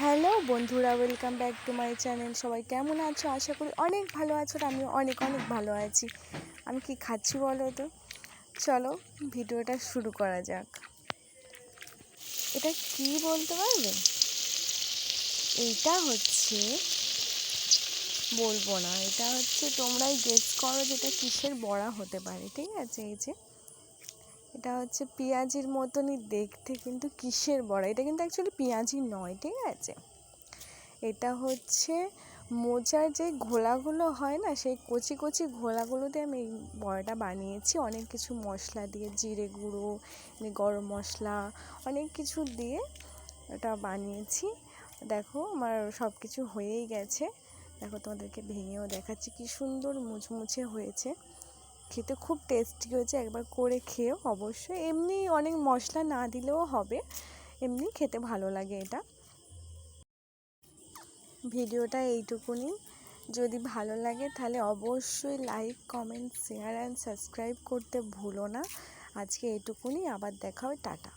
Hello বন্ধুরা welcome back to my channel সবাই কেমন আছো? আশা করি অনেক ভালো আছো আর আমিও অনেক অনেক ভালো আছি। আমি কি খাচ্ছি বলো তো? চলো ভিডিওটা শুরু করা যাক। এটা কি বলতে পারবে? এইটা হচ্ছে, বলব না, এটা হচ্ছে তোমরাই গেস করো যেটা কিসের বড়া হতে পারে, ঠিক আছে? এই যে এটা হচ্ছে পেঁয়াজির মতনই দেখতে, কিন্তু কিসের বড়া? এটা কিন্তু অ্যাকচুয়ালি পেঁয়াজি নয়, ঠিক আছে? এটা হচ্ছে মোচার যে ঘোলাগুলো হয় না, সেই কচি কচি ঘোলাগুলো দিয়ে আমি এই বড়াটা বানিয়েছি। অনেক কিছু মশলা দিয়ে, জিরে গুঁড়ো গরম মশলা, অনেক কিছু দিয়ে এটা বানিয়েছি। দেখো, আমার সব কিছু হয়েই গেছে। দেখো, তোমাদেরকে ভেঙেও দেখাচ্ছি, কি সুন্দর মুচমুচে হয়েছে। খেতে খুব টেস্টি হয়েছে, একবার করে খেয়েও অবশ্যই। এমনি অনেক মশলা না দিলেও হবে, এমনি খেতে ভালো লাগে এটা। ভিডিওটা এইটুকুনি। যদি ভালো লাগে তাহলে অবশ্যই like comment share and subscribe করতে ভুলো না। আজকে এইটুকুনি, আবার দেখা হয়, টাটা।